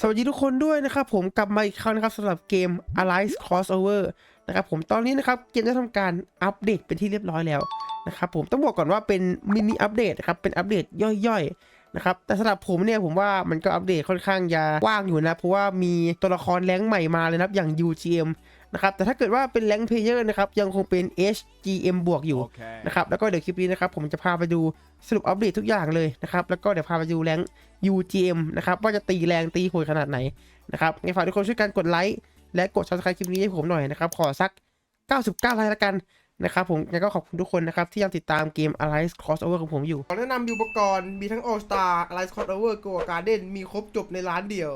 สวัสดีทุกคนด้วยนะครับผมกลับมาอีกครั้งนะครับสำหรับเกม Alliance Crossover นะครับผมตอนนี้นะครับเกมได้ทำการอัปเดตเป็นที่เรียบร้อยแล้วนะครับผมต้องบอกก่อนว่าเป็นมินิอัปเดตนะครับเป็นอัปเดตย่อยๆนะครับแต่สำหรับผมเนี่ยผมว่ามันก็อัปเดตค่อนข้างจะกว้างอยู่นะ เพราะว่ามีตัวละครแรงค์ใหม่มาเลยนะครับอย่าง UGM นะครับแต่ถ้าเกิดว่าเป็นแรงค์เพลเยอร์นะครับยังคงเป็น HGM บวกอยู่ Okay. นะครับแล้วก็เดี๋ยวคลิปนี้นะครับผมจะพาไปดูสรุปอัปเดตทุกอย่างเลยนะครับแล้วก็เดี๋ยวพาไปดูแรง UGM นะครับว่าจะตีแรงตีโหดขนาดไหนนะครับงั้นฝากทุกคนช่วยกันกดไลค์และกด subscribe คลิปนี้ให้ผมหน่อยนะครับ ขอสัก 99ไลค์ละกันนะครับผมงั้นก็ขอบคุณทุกคนนะครับ ที่ยังติดตามเกม Alliance Crossover ของผมอยู่ ขอแนะนำอุปกรณ์มีทั้ง All Star Alliance Crossover Go Garden มีครบจบในร้านเดียว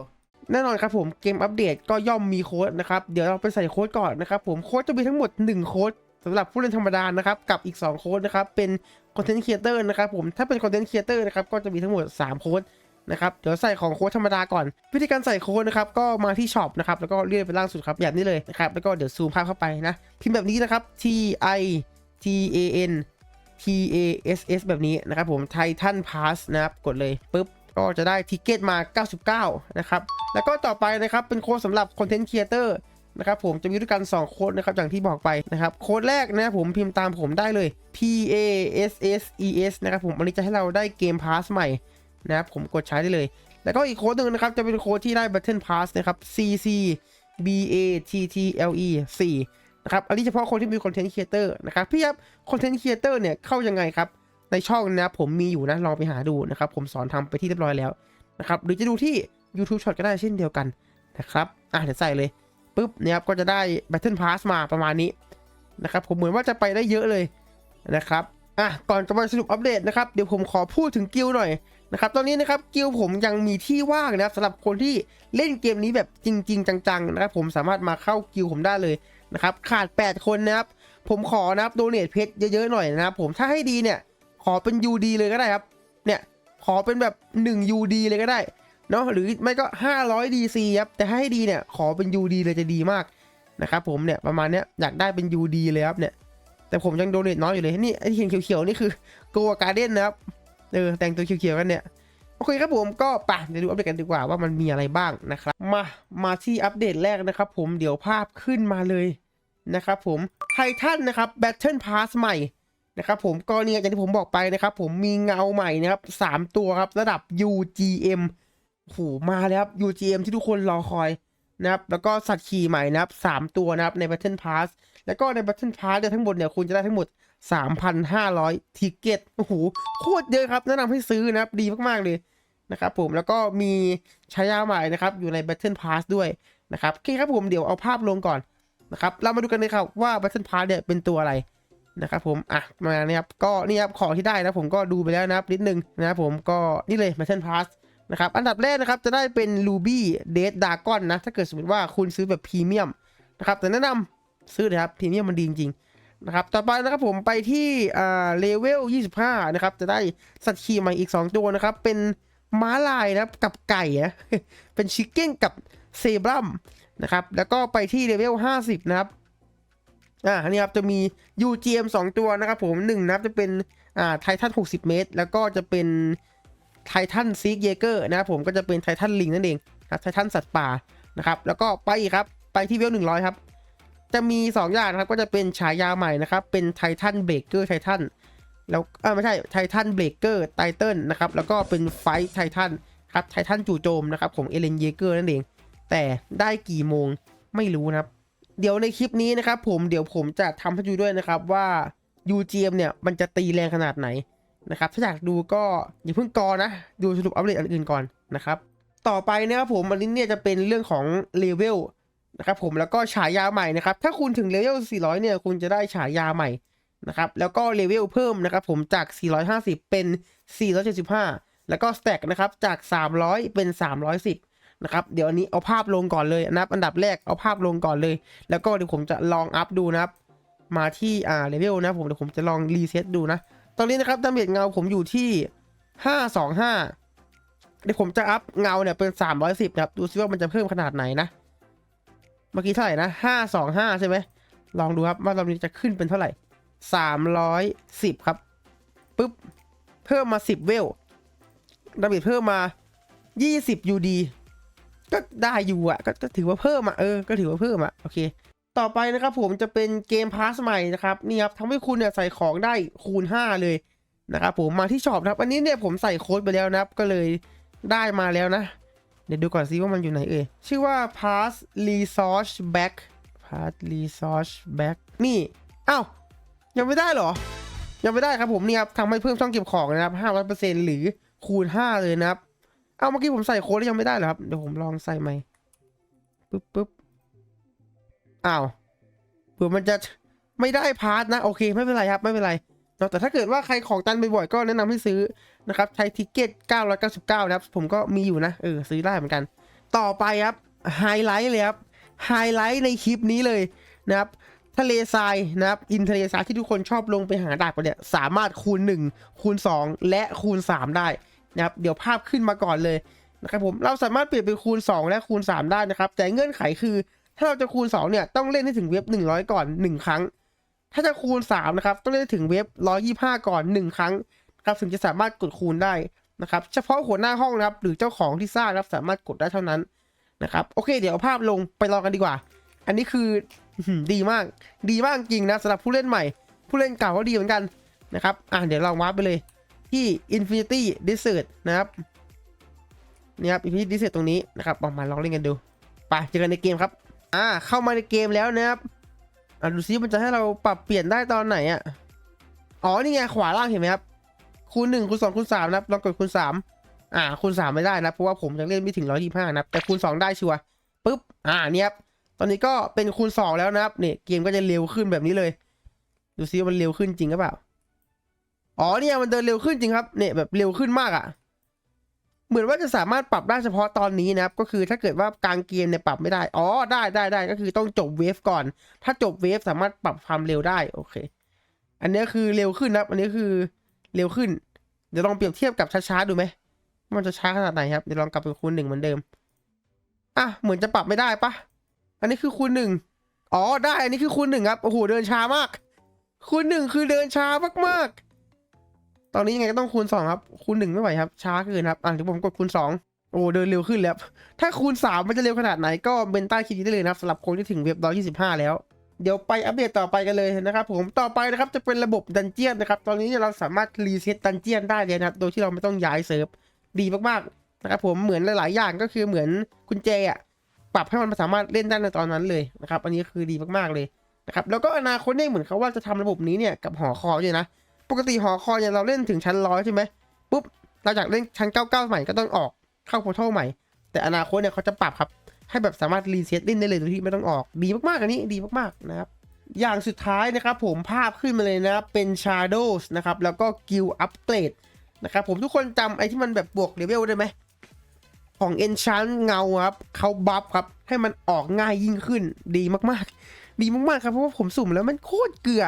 แน่นอนครับผมเกมอัปเดตก็ย่อมมีโค้ดนะครับ เดี๋ยวเราไปใส่โค้ดก่อนนะครับผมโค้ดจะมีทั้งหมด 1 โค้ดสำหรับผู้เล่นธรรมดานะครับ กับอีก 2 โค้ดนะครับ เป็นคอนเทนต์ครีเอเตอร์นะครับผมถ้าเป็นคอนเทนต์ครีเอเตอร์นะครับก็จะมีทั้งหมด 3 โค้ด นะครับเดี๋ยวใส่ของโค้ดธรรมดาก่อน วิธีการใส่โค้ดนะครับก็มาที่ช็อปนะครับแล้วก็เลื่อนไปล่างสุดครับแบบนี้เลยนะครับแล้วก็เดี๋ยวซูมภาพเข้าไปนะพิมพ์แบบนี้นะครับ T I T A N T A S S แบบนี้นะครับผม Titan Pass นะครับกดเลยปุ๊บก็จะได้ทิเกตมา 99 นะครับ แล้วก็ต่อไปนะครับเป็นโค้ดสำหรับคอนเทนต์ครีเอเตอร์นะครับผมจะมีด้วยกัน 2 โค้ดนะครับอย่างที่บอกไปนะครับโค้ดแรกนะครับผมพิมพ์ตามผมได้เลย P A S S E S นะครับผมอันนี้จะให้เราได้เกมพาสใหม่ นะครับผมกดใช้ได้เลย แล้วก็อีกโค้ดหนึ่งนะครับ จะเป็นโค้ดที่ได้ Battle Pass นะครับ C C B A T T L E 4นะครับ อันนี้เฉพาะคนที่มีคอนเทนต์ครีเอเตอร์นะครับ พี่ครับคอนเทนต์ครีเอเตอร์เนี่ยเข้ายังไงครับ ในช่องนะครับผมมีอยู่นะ ลองไปหาดูนะครับ ผมสอนทำไปที่เรียบร้อยแล้วนะครับ หรือจะดูที่ YouTube Short ก็ได้เช่นเดียวกันนะครับ อะเดี๋ยวใส่เลยปุ๊บนี่ยครับก็จะได้ Battle Pass มาประมาณนี้นะครับ ผมเหมือนว่าจะไปได้เยอะเลยนะครับ อะก่อนจะมาสรุปอัปเดตนะครับเดี๋ยวผมขอพูดถึงกิลหน่อยนะครับตอนนี้นะครับกิลผมยังมีที่ว่างนะครับสำหรับคนที่เล่นเกมนี้แบบจริง ๆ จังๆนะครับผมสามารถมาเข้ากิลผมได้เลยนะครับขาด 8 คนนะครับผมขอนะครับโดเนทเพชรเยอะๆหน่อยนะครับผมถ้าให้ดีเนี่ยขอเป็น UD เลยก็ได้ครับเนี่ยขอเป็นแบบ 1 UD เลยก็ได้เนาะหรือไม่ก็ 500 DC ครับแต่ให้ดีเนี่ยขอเป็น UD เลยจะดีมากนะครับผมเนี่ยประมาณเนี้ยอยากได้เป็น UD เลยครับเนี่ย แต่ผมยังโดเนทน้อยอยู่เลย นี่ไอ้ที่เขียวๆนี่คือ Go Garden นนะครับ เออแต่งตัวเขียวๆกันเนี่ย โอเคครับผมก็ไป่ะเดี๋ยวดูอัปเดตกันดีกว่าว่ามันมีอะไรบ้างนะครับ มา มาที่อัปเดตแรกนะครับผมเดี๋ยวภาพขึ้นมาเลยนะครับผมไททันนะครับ Battle Pass ใหม่นะครับผมก็เนี่ยอย่างที่ผมบอกไปนะครับ ผมมีเงาใหม่นะครับสามตัวครับระดับ UGM โหมาแล้วครับ UGM ที่ทุกคนรอคอยนะครับแล้วก็สัตว์ขี่ใหม่นะครับสามตัวนะครับใน Battle Pass แล้วก็ใน Battle Pass เนี่ยทั้งหมดเนี่ยคุณจะได้ทั้งหมด 3,500 ทิเก็ตโอ้โหโคตรเยอะครับ แนะนำให้ซื้อนะครับดีมากๆเลยนะครับผมแล้วก็มีฉายาใหม่นะครับอยู่ใน Battle Pass ด้วยนะครับโอเคครับผมเดี๋ยวเอาภาพลงก่อนนะครับเรามาดูกันเลยครับว่า Battle Pass เนี่ยเป็นตัวอะไรนะครับผม อะ มาเนี่ยครับก็นี่ครับของที่ได้นะผมก็ดูไปแล้วนะครับนิดนึงนะครับผมก็นี่เลย m a t t e r Pass นะครับอันดับแรกนะครับจะได้เป็น Ruby d a t Dragon นะ ถ้าเกิดสมมติว่าคุณซื้อแบบพรีเมียมนะครับแต่แนะนำ ซื้อเลยครับพรีเมียมมันดีจริงๆนะครับ ต่อไปนะครับผมไปที่อ่าเลเวล 25 นะครับ จะได้สัตว์ขี่ใหม่อีก 2 ตัวนะครับ เป็นม้าลายนะครับกับไก่นะเป็นชิคเก้นกับเซบรัมนะครับ แล้วก็ไปที่เลเวล 50 นะครับอ่าอันนี้ครับจะมี UGM 2 ตัวนะครับ ผมหนึ่งนะครับจะเป็นอ่าไททัน60 เมตร แล้วก็จะเป็นไททันซีกเยเกอร์นะครับผมก็จะเป็นไททันลิงนั่นเองครับไททันสัตว์ป่านะครับ แล้วก็ไปครับไปที่เวล100ครับ จะมี 2 อย่างนะครับ ก็จะเป็นฉายาใหม่นะครับ เป็นไททันเบรกเกอร์ไททันแล้วเออไม่ใช่ไททันเบรกเกอร์ไทเทิลนะครับ แล้วก็เป็นไฟไททันครับไททันจู่โจมนะครับของเอเลนเยเกอร์นั่นเอง แต่ได้กี่โมงไม่รู้นะครับ เดี๋ยวในคลิปนี้นะครับ ผมเดี๋ยวผมจะทำให้ดูด้วยนะครับว่า UGM เนี่ยมันจะตีแรงขนาดไหนนะครับถ้าอยากดูก็อย่าเพิ่งกอนะ ดูสรุปอัปเดตอันอื่นก่อนนะครับ ต่อไปนะครับผมอันนี้เนี่ยจะเป็นเรื่องของเลเวล นะครับผมแล้วก็ฉายาใหม่นะครับ ถ้าคุณถึงเลเวล 400 เนี่ย คุณจะได้ฉายาใหม่นะครับ แล้วก็เลเวลเพิ่มนะครับผมจาก 450 เป็น 475 แล้วก็สแต็กนะครับจาก 300 เป็น 310 นะครับ เดี๋ยวอันนี้เอาภาพลงก่อนเลยนะครับอันดับแรกเอาภาพลงก่อนเลย แล้วก็เดี๋ยวผมจะลองอัพดูนะครับ มาที่อ่าเลเวลนะผมเดี๋ยวผมจะลองรีเซ็ตดูนะ ตอนนี้นะครับดาเมจเงาผมอยู่ที่ 525 เดี๋ยวผมจะอัพเงาเนี่ยเป็น 310 นะครับ ดูซิว่ามันจะเพิ่มขนาดไหนนะ มื่อกี้เท่าไหร่นะ525ใช่ไหมลองดูครับว่าตอนนี้จะขึ้นเป็นเท่าไหร่310ครับปุ๊บเพิ่มมา10เวลดาเมจเพิ่มมา20 UD ก็ได้อยู่อะก็ก็ถือว่าเพิ่มอะเออก็ถือว่าเพิ่มอะโอเค ต่อไปนะครับผมจะเป็นเกมพาสใหม่นะครับนี่ครับทำให้คุณเนี่ยใส่ของได้คูณ 5 เลยนะครับผมมาที่ช็อปครับ อันนี้เนี่ยผมใส่โค้ดไปแล้วนะครับ ก็เลยได้มาแล้วนะ เดี๋ยวดูก่อนซิว่ามันอยู่ไหนเอ่ย ชื่อว่า pass resource back pass resource back นี่อ้าวยังไม่ได้เหรอ ยังไม่ได้ครับผมนี่ครับทำให้เพิ่มช่องเก็บของนะครับ500%หรือคูณ 5 เลยนะครับ เอาเมื่อกี้ผมใส่โค้ดแล้วยังไม่ได้เหรอครับ เดี๋ยวผมลองใส่ใหม่ปึ๊บปึ๊บอ้าวเผื่อมันจะไม่ได้พาร์ทนะ โอเค ไม่เป็นไรครับ ไม่เป็นไร นะแต่ถ้าเกิดว่าใครของตันบ่อยๆก็แนะนำให้ซื้อนะครับใช้ทิกเก็ต 999 นะครับ ผมก็มีอยู่นะ เออ ซื้อได้เหมือนกัน ต่อไปครับไฮไลท์เลยครับไฮไลท์ในคลิปนี้เลยนะครับทะเลทรายนะครับอินทะเลทรายที่ทุกคนชอบลงไปหาดาบกันเนี่ยสามารถคูณ 1 คูณ 2 และคูณ 3 ได้นะครับเดี๋ยวภาพขึ้นมาก่อนเลยนะครับผมเราสามารถเปลี่ยนเป็นคูณ 2 และคูณ 3 ได้นะครับ แต่เงื่อนไขคือถ้าเราจะคูณ 2 เนี่ยต้องเล่นให้ถึงเว็บ 100 ก่อน 1 ครั้ง ถ้าจะคูณ 3 นะครับ ต้องเล่นถึงเว็บ125 ก่อน 1 ครั้งนะครับถึงจะสามารถกดคูณได้นะครับ เฉพาะหัวหน้าห้องนะครับ หรือเจ้าของที่สร้างนะครับสามารถกดได้เท่านั้นนะครับ โอเค เดี๋ยวเอาภาพลงไปลองกันดีกว่า อันนี้คืออื้อหือดีมาก ดีมากจริงนะสำหรับผู้เล่นใหม่ ผู้เล่นเก่าก็ดีเหมือนกันนะครับ อะเดี๋ยวลองวาร์ปไปเลยที่ Infinity Desert นะครับนี่ครับ Infinity Desert ตรงนี้นะครับลองมาลองเล่นกันดู ไปเจอกันในเกมครับ อ่า เข้ามาในเกมแล้วนะครับ อ่าดูซิมันจะให้เราปรับเปลี่ยนได้ตอนไหนอะ อ๋อ นี่ไงขวาล่างเห็นไหมครับ คูณหนึ่งคูณสองคูณสามนะครับลองกดคูณสามอ่า คูณสามไม่ได้นะ เพราะว่าผมยังเล่นไม่ถึงร้อยยี่ห้านะครับแต่คูณสองได้ชัวร์ปุ๊บ อ่าเนี่ยครับ ตอนนี้ก็เป็นคูณสองแล้วนะครับ เนี่ยเกมก็จะเร็วขึ้นแบบนี้เลย ดูซิมันเร็วขึ้นจริงหรือเปล่า อ๋อ เนี่ยมันเดินเร็วขึ้นจริงครับ เนี่ยแบบเร็วขึ้นมากอะ่ะ เหมือนว่าจะสามารถปรับได้เฉพาะตอนนี้นะครับ ก็คือถ้าเกิดว่ากลางเกมเนี่ยปรับไม่ได้ อ๋อ ได้ได้ได้ก็คือต้องจบเวฟก่อน ถ้าจบเวฟสามารถปรับความเร็วได้ โอเค อันนี้คือเร็วขึ้นนะครับ อันนี้คือเร็วขึ้น เดี๋ยวลองเปรียบเทียบกับช้าๆดูไหม มันจะช้าขนาดไหนครับ เดี๋ยวลองกลับเป็นคูณหนึ่งเหมือนเดิม อะ เหมือนจะปรับไม่ได้ปะ อันนี้คือคูณหนึ่งอ๋อ ได้ อันนี้คือคูณหนึ่งครับ โอ้โห เดินช้ามาก คูณหนึ่งคือเดินช้ามากๆ อนนี้ยังไงก็ต้องคูณสองครับ คูณหนึ่งไม่ไหวครับ ช้าเกินครับอะเดี๋ยวผมกดคูณสองโอ้เดินเร็วขึ้นแล้ว ถ้าคูณสามมันจะเร็วขนาดไหนก็เป็นใต้คลิปนี้ได้เลยนะครับสำหรับคนที่ถึงเว็บร้อยยี่สิบห้าแล้วเดี๋ยวไปอัปเดตต่อไปกันเลยนะครับผมต่อไปนะครับจะเป็นระบบดันเจียนนะครับตอนนี้เราสามารถรีเซ็ตดันเจียนได้เลยนะครับโดยที่เราไม่ต้องย้ายเซิร์ฟดีมากๆนะครับผมเหมือนหลาย ๆ อย่างก็คือเหมือนกุญแจอะปรับให้มันสามารถเล่นได้ในตอนนั้นเลยนะครับอันนี้คือดีมากๆเลยนะครับแล้วก็อนาคตเนี่ยเหมือนเขาว่าจะทำระบบนี้เนี่ยกับหอคอยด้วยนะ ปกติหอคอยเนี่ยเราเล่นถึงชั้นร้อยใช่ไหมปุ๊บเราอยากเล่นชั้น99ใหม่ก็ต้องออกเข้าโพร์ทัลใหม่ แต่อนาคตเนี่ยเขาจะปรับครับให้แบบสามารถรีเซ็ตเล่นได้เลยโดยที่ไม่ต้องออกดีมากๆอันนี้ดีมากๆนะครับอย่างสุดท้ายนะครับผมภาพขึ้นมาเลยนะครับเป็น Shadows นะครับแล้วก็ Guild Upgrade นะครับผมทุกคนจำไอ้ที่มันแบบบวกเลเวลได้ไหมของ Enchant เงาครับเขาบัฟครับให้มันออกง่ายยิ่งขึ้นดีมากๆ ดีมากๆครับเพราะว่าผมสุ่มแล้วมันโคตรเกลือ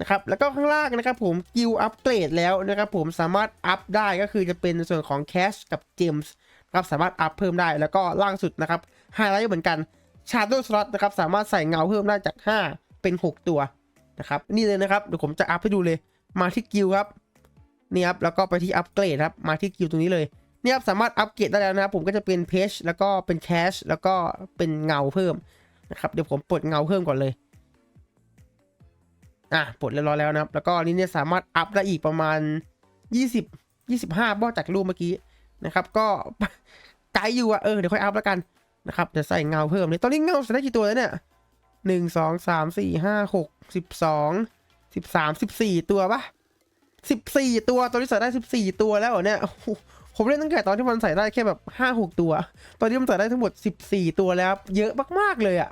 นะครับแล้วก็ข้างล่างนะครับผม Guild Upgrade แล้วนะครับผมสามารถอัพได้ก็คือจะเป็นส่วนของ Cash กับ Gems นะครับสามารถอัพเพิ่มได้แล้วก็ล่างสุดนะครับไฮไลท์เหมือนกัน Shadow Slot นะครับสามารถใส่เงาเพิ่มได้จาก 5 เป็น 6 ตัวนะครับนี่เลยนะครับเดี๋ยวผมจะอัพให้ดูเลยมาที่กิลครับนี่ครับแล้วก็ไปที่อัปเกรดครับมาที่กิลตรงนี้เลยนี่ครับสามารถอัปเกรดได้แล้วนะครับผมก็จะเป็นเพจแล้วก็เป็นแคชแล้วก็เป็นเงาเพิ่มนะครับเดี๋ยวผมปลดเงาเพิ่มก่อนเลย อะปลดเรียบร้อยแล้วนะครับ แล้วก็อันนี้เนี่ยสามารถอัพได้อีกประมาณ 20 25บ้อจากรูปเมื่อกี้นะครับ ก็ไกลอยู่อะเออเดี๋ยวค่อยอัพแล้วกันนะครับเดี๋ยวใส่เงาเพิ่มเลยตอนนี้เงาใส่ได้กี่ตัวแล้วเนี่ยหนึ่งสองสามสี่ห้าหกสิบสองสิบสามสิบสี่ตัวปะสิบสี่ตัวตอนนี้ใส่ได้สิบสี่ตัวแล้วเนี่ยผมเล่นตั้งแต่ตอนที่มันใส่ได้แค่แบบห้าหกตัว ตอนนี้มันใส่ได้ทั้งหมดสิบสี่ตัวแล้ว เยอะมากๆเลยอะ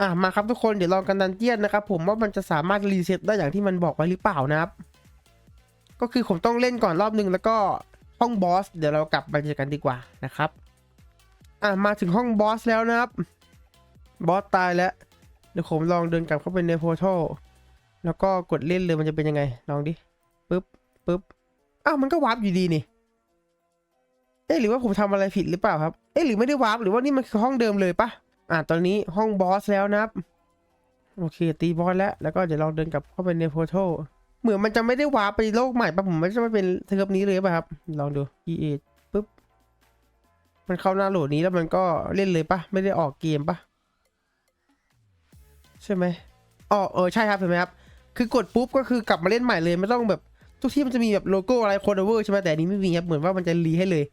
อะมาครับทุกคนเดี๋ยวลองกันดันเจียนนะครับผมว่ามันจะสามารถรีเซ็ตได้อย่างที่มันบอกไว้หรือเปล่านะครับ ก็คือผมต้องเล่นก่อนรอบนึงแล้วก็ห้องบอสเดี๋ยวเรากลับไปเจอกันดีกว่านะครับ อะมาถึงห้องบอสแล้วนะครับบอสตายแล้วเดี๋ยวผมลองเดินกลับเข้าไปในโพร์ทัลแล้วก็กดเล่นเลยมันจะเป็นยังไง ลองดิปึ๊บปึ๊บอ้าวมันก็วาร์ปอยู่ดีนี่เอ๊ะหรือว่าผมทำอะไรผิดหรือเปล่าครับเอ๊ะหรือไม่ได้วาร์ปหรือว่านี่มันคือห้องเดิมเลยปะ อะตอนนี้ห้องบอสแล้วนะครับ โอเค ตีบอสแล้ว แล้วก็เดี๋ยวลองเดินกลับเข้าไปในโพร์ทัลเหมือนมันจะไม่ได้วาร์ปไปโลกใหม่ปะผมไม่ใช่ว่เป็นเทอร์นี้เลยป่ะครับ ลองดู e 8ปึ๊บ มันเข้าหน้าโหลดนี้แล้วมันก็เล่นเลยปะไม่ได้ออกเกมปะใช่ไหมอ๋อเออใช่ครับเห็นไหมครับ คือกดปุ๊บก็คือกลับมาเล่นใหม่เลยไม่ต้องแบบทุกที่มันจะมีแบบโลโก้อะไรโคดเวอร์ใช่ไหมแต่นนี้ไม่มีครับเหมือนว่ามันจะรีให้เลย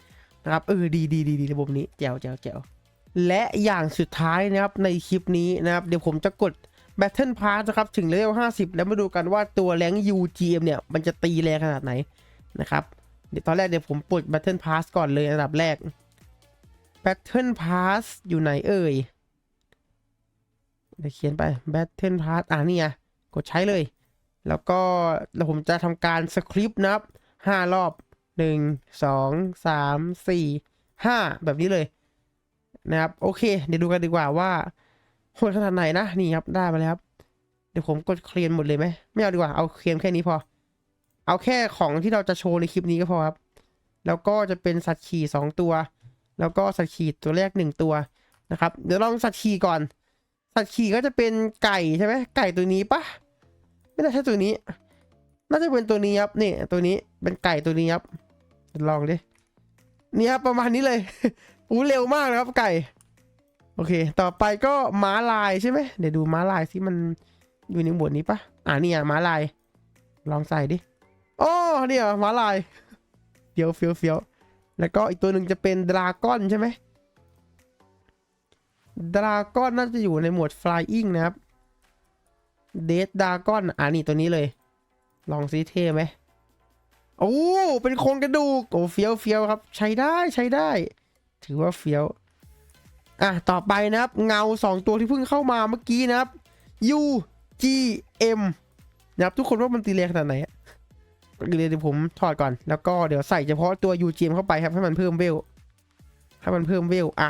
นะครับเออดีดีดีดีระบบนี้แจ๋วแจ๋วแจ๋ว และอย่างสุดท้ายนะครับในคลิปนี้นะครับเดี๋ยวผมจะกด Battle Pass นะครับถึงเลเวล50 แล้วมาดูกันว่าตัวแรง UGM เนี่ย มันจะตีแรงขนาดไหนนะครับเดี๋ยวตอนแรกเดี๋ยวผมปลด Battle Pass ก่อนเลยอันดับแรก Battle Pass อยู่ไหนเอ่ยเดี๋ยวเขียนไป Battle Pass อ่านี่ไงกดใช้เลย แล้วก็แล้วผมจะทำการสคริปต์นะครับห้ารอบหนึ่งสองสามสี่ห้าแบบนี้เลย นะครับ โอเค เดี๋ยวดูกันดีกว่าว่าโหดขนาดไหนนะนี่ครับได้มาแล้วครับ เดี๋ยวผมกดเคลียร์หมดเลยไหมไม่เอาดีกว่าเอาเคลียร์แค่นี้พอ เอาแค่ของที่เราจะโชว์ในคลิปนี้ก็พอครับ แล้วก็จะเป็นสัตว์ขี่สองตัว แล้วก็สัตว์ขี่ตัวแรกหนึ่งตัวนะครับ เดี๋ยวลองสัตว์ขี่ก่อน สัตว์ขี่ก็จะเป็นไก่ใช่ไหมไก่ตัวนี้ปะไม่น่าใช่ตัวนี้ น่าจะเป็นตัวนี้ครับนี่ตัวนี้เป็นไก่ตัวนี้ครับลองดิ นี่ครับประมาณนี้เลยอู้เร็วมากนะครับไก่ โอเค ต่อไปก็ม้าลายใช่ไหมเดี๋ยวดูม้าลายที่มันอยู่ในหมวดนี้ปะอ่านี่อะม้าลาย ลองใส่ดิอ๋อเนี่ยม้าลายเฟี้ยวเฟี้ยวเฟี้ยวแล้วก็อีกตัวหนึ่งจะเป็นดราก้อนใช่ไหมดราก้อนน่าจะอยู่ในหมวด flying นะครับเดดดากอนอ่านี่ตัวนี้เลย ลองซิเท่ไหม โอ้ เป็นโครงกระดูก โอ้เฟี้ยวเฟี้ยวครับ ใช้ได้ใช้ได้ ถือว่าเฟี้ยว อะ ต่อไปนะครับ เงาสองตัวที่เพิ่งเข้ามาเมื่อกี้นะครับ U G M นะครับทุกคนว่ามันตีแรงขนาดไหนเดี๋ยวผมถอดก่อน แล้วก็เดี๋ยวใส่เฉพาะตัว U G M เข้าไปครับ ให้มันเพิ่มเวล ให้มันเพิ่มเวล อะ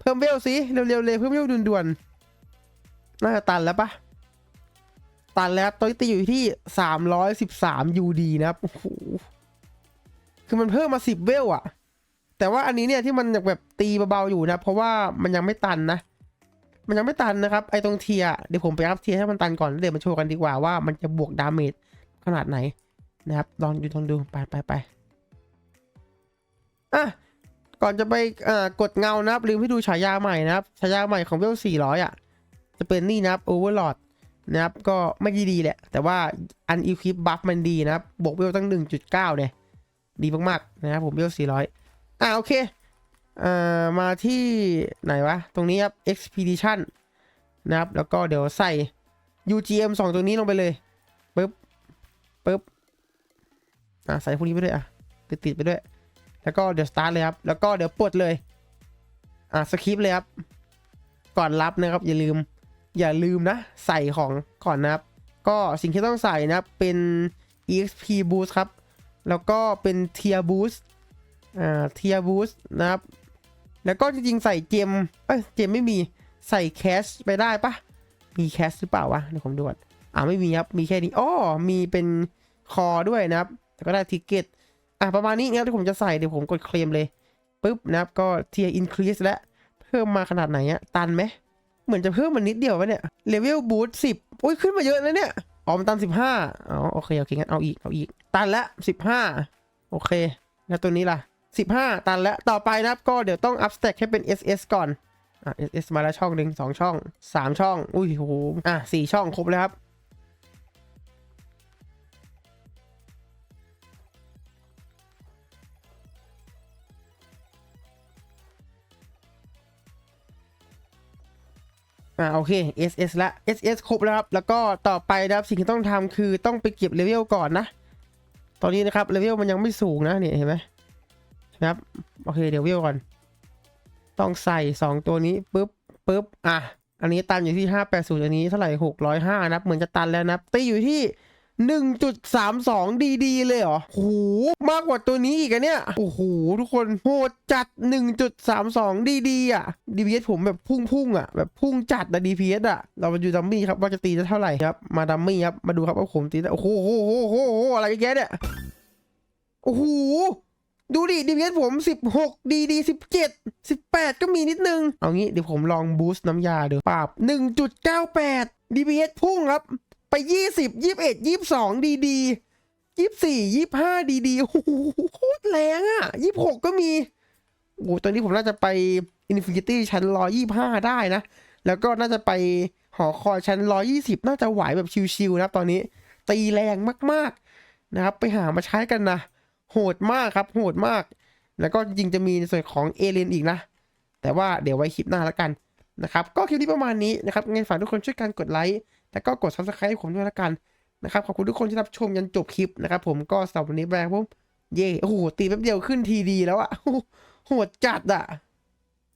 เพิ่มเวลสิ เร็วๆเลย เพิ่มเวลด่วนๆ น่าจะตันแล้วปะ ตันแล้วตอนนี้ตีอยู่ที่ 313 UD นะครับโอ้โหคือมันเพิ่มมา 10 เวลอะแต่ว่าอันนี้เนี่ยที่มันแบบตีเบาๆอยู่นะ เพราะว่ามันยังไม่ตันนะ มันยังไม่ตันนะครับไอ้ตรงเทียเดี๋ยวผมไปอัพเทียให้มันตันก่อนแล้วเดี๋ยวมาโชว์กันดีกว่าว่ามันจะบวกดาเมจขนาดไหนนะครับลองดูลองดูไปไปไปอะก่อนจะไปอ่ากดเงานะครับลืมให้ดูฉายาใหม่นะครับฉายาใหม่ของเวล400อะจะเป็นนี่นะครับ Overlord นะครับก็ไม่ดีดีแหละ แต่ว่าอันอีคลิปบัฟมันดีนะครับบวกเวลตั้ง 1.9 เนี่ย ดีมากๆนะครับผมเวล400 อ่าโอเคเอ่อมาที่ไหนวะ ตรงนี้ครับ expedition นะครับ แล้วก็เดี๋ยวใส่ UGM 2 ตัวนี้ลงไปเลยปึ๊บปึ๊บอะใส่พวกนี้ไปด้วยอะติดติดไปด้วย แล้วก็เดี๋ยว start เลยครับ แล้วก็เดี๋ยวปลดเลย อะสคริปเลยครับ ก่อนรับนะครับอย่าลืม อย่าลืมนะ ใส่ของก่อนนะครับ ก็สิ่งที่ต้องใส่นะครับเป็น exp boost ครับ แล้วก็เป็น tier boost อ่า tier boost นะครับ แล้วก็จริงๆใส่เจมเอ้ยเจมไม่มีใส่แคชไปได้ปะมีแคชหรือเปล่าวะเดี๋ยวผมดูก่อนอ่าไม่มีครับ มีแค่นี้อ้อมีเป็นคอด้วยนะครับแล้วก็ได้ทิกเก็ตอะประมาณนี้นะครับที่ผมจะใส่เดี๋ยวผมกดเคลมเลยปุ๊บนะครับก็ tier increase แล้วเพิ่มมาขนาดไหนอะตันไหม เหมือนจะเพิ่มมันนิดเดียววะเนี่ยเลเวลบูทสิบโอ้ยขึ้นมาเยอะนะเนี่ยอ๋อมันตันสิบห้าอ๋อโอเคโอเคงั้นเอาอีกเอาอีก ตันละสิบห้าโอเค แล้วตัวนี้ล่ะสิบห้าตันแล้วต่อไปนะครับก็เดี๋ยวต้องอัพสเต็กให้เป็น SS ก่อนอะ SS มาแล้วช่องหนึ่งสองช่องสามช่อง อุ้ยโหอะสี่ช่องครบแล้วครับ อ่าโอเค SS ละ SS ครบแล้วครับ แล้วก็ต่อไปนะครับสิ่งที่ต้องทำคือต้องไปเก็บเลเวลก่อนนะ ตอนนี้นะครับเลเวลมันยังไม่สูงนะเนี่ยเห็นไหมนะครับโอเคเดี๋ยวเลเวลก่อน ต้องใส่ 2 ตัวนี้ปุ๊บปุ๊บอะอันนี้ตันอยู่ที่ 580 อันนี้เท่าไหร่ 605 นะครับเหมือนจะตันแล้วนะตีอยู่ที่ 1.32ดีดีเลยเหรอโหมากกว่าตัวนี้อีกอะเนี่ย โอ้โห ทุกคนโหดจัด 1.32ดีดีอะ DPS ผมแบบพุ่งพุ่งอะแบบพุ่งจัดนะ DPS อะเรามาดูดัมมี่ครับว่าจะตีได้เท่าไหร่ครับ มาดัมมี่ครับ มาดูครับว่าผมตีได้ โอ้โหโหโหโหโหอะไรแกเนี่ย โอ้โห ดูดิ DPS ผม 16 DD 17 18 ก็มีนิดนึง เอางี้เดี๋ยวผมลองบูสต์น้ำยาเดี๋ยวปรับ1.98 DPS พุ่งครับ ไป20 21 22 DD 24 25 DD โอ้โหโคตรแรงอะ26ก็มีโอ้ตอนนี้ผมน่าจะไปอินฟินิตี้ชั้นร้อยี่ห้าได้นะ แล้วก็น่าจะไปหอคอยชั้นร้อยี่สิบน่าจะไหวแบบชิวๆนะครับตอนนี้ ตีแรงมากๆนะครับ ไปหามาใช้กันนะ โหดมากครับ โหดมาก แล้วก็จริงจะมีในส่วนของเอเลนอีกนะ แต่ว่าเดี๋ยวไว้คลิปหน้าแล้วกันนะครับ ก็คลิปนี้ประมาณนี้นะครับงั้นฝากทุกคนช่วยกันกดไลค์ แล้วก็กด subscribe ให้ผมด้วยละกันนะครับขอบคุณทุกคนที่รับชมยันจบคลิปนะครับผมก็สำหรับวันนี้แบงค์ผมเย่โอ้โหตีแป๊บเดียวขึ้นทีดีแล้วอะโอ้โหโหดจัดอะ